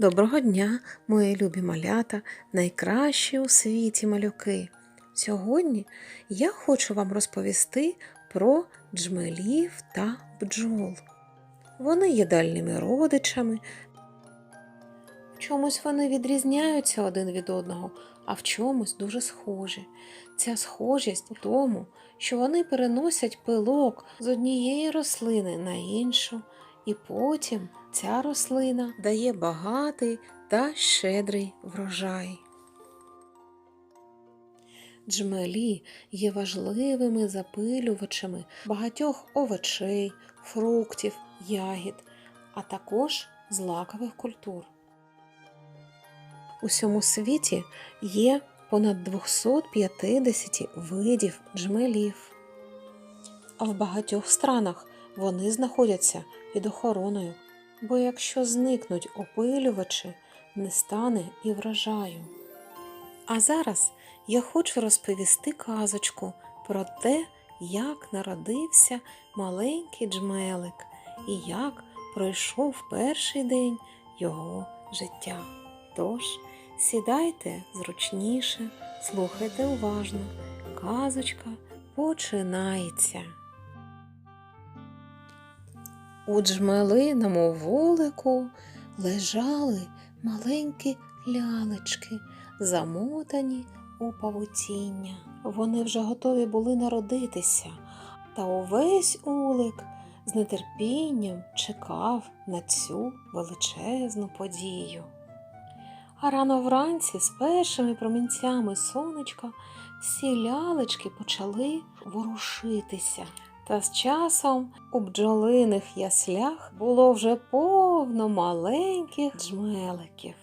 Доброго дня, мої любі малята, найкращі у світі малюки. Сьогодні я хочу вам розповісти про джмелів та бджол. Вони є дальніми родичами. В чомусь вони відрізняються один від одного, а в чомусь дуже схожі. Ця схожість у тому, що вони переносять пилок з однієї рослини на іншу, і потім ця рослина дає багатий та щедрий врожай. Джмелі є важливими запилювачами багатьох овочей, фруктів, ягід, а також злакових культур. У всьому світі є понад 250 видів джмелів. А в багатьох странах вони знаходяться під охороною, бо якщо зникнуть опилювачі, не стане і врожаю. А зараз я хочу розповісти казочку про те, як народився маленький джмелик і як пройшов перший день його життя. Тож сідайте зручніше, слухайте уважно. Казочка починається. У джмелиному вулику лежали маленькі лялечки, замотані у павутіння. Вони вже готові були народитися, та увесь улик з нетерпінням чекав на цю величезну подію. А рано вранці з першими промінцями сонечка всі лялечки почали ворушитися. Та з часом у бджолиних яслях було вже повно маленьких джмеликів.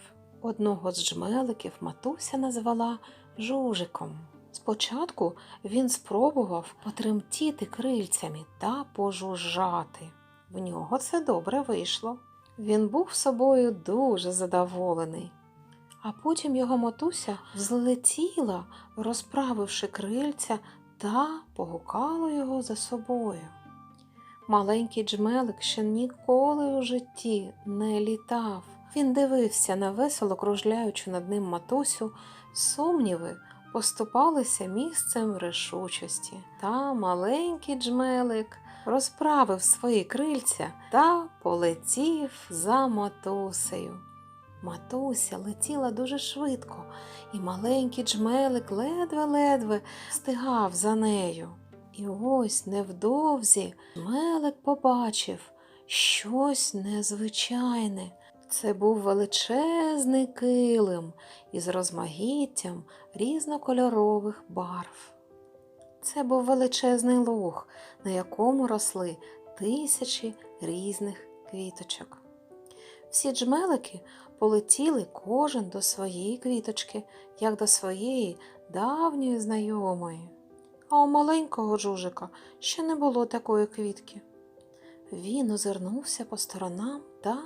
Одного з джмеликів матуся назвала жужиком. Спочатку він спробував потремтіти крильцями та пожужжати. В нього це добре вийшло. Він був собою дуже задоволений. А потім його матуся взлетіла, розправивши крильця та погукала його за собою. Маленький джмелик ще ніколи у житті не літав. Він дивився на весело кружляючу над ним матусю, сумніви поступалися місцем рішучості. Та маленький джмелик розправив свої крильця та полетів за матусею. Матуся летіла дуже швидко, і маленький джмелик ледве-ледве встигав за нею. І ось невдовзі джмелик побачив щось незвичайне. Це був величезний килим із розмаїттям різнокольорових барв. Це був величезний луг, на якому росли тисячі різних квіточок. Всі джмелики полетіли кожен до своєї квіточки, як до своєї давньої знайомої. А у маленького жужика ще не було такої квітки. Він озирнувся по сторонам та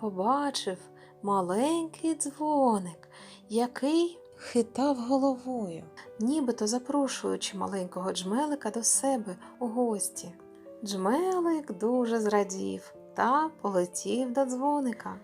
побачив маленький дзвоник, який хитав головою, нібито запрошуючи маленького джмелика до себе у гості. Джмелик дуже зрадів та полетів до дзвоника.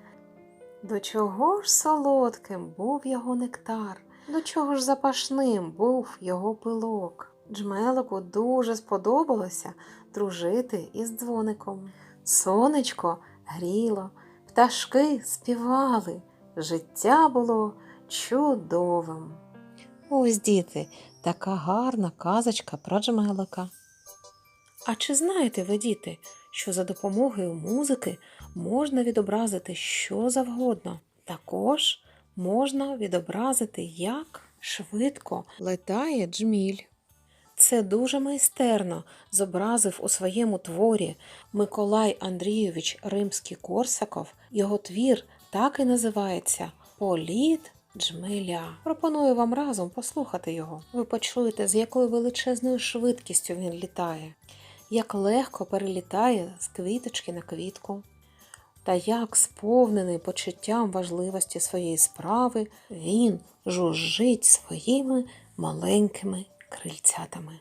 До чого ж солодким був його нектар, до чого ж запашним був його пилок. Джмелику дуже сподобалося дружити із дзвоником. Сонечко гріло, пташки співали, життя було чудовим. Ось, діти, така гарна казочка про джмелика. А чи знаєте ви, діти, що за допомогою музики можна відобразити що завгодно? Також можна відобразити, як швидко летає джміль. Це дуже майстерно зобразив у своєму творі Миколай Андрійович Римський Корсаков. Його твір так і називається Політ джмеля. Пропоную вам разом послухати його. Ви почуєте, з якою величезною швидкістю він літає, як легко перелітає з квіточки на квітку. Та як сповнений почуттям важливості своєї справи, він жужжить своїми маленькими крильцятами.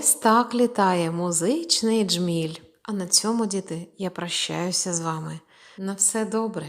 Ось так літає музичний джміль. А на цьому, діти, я прощаюся з вами. На все добре.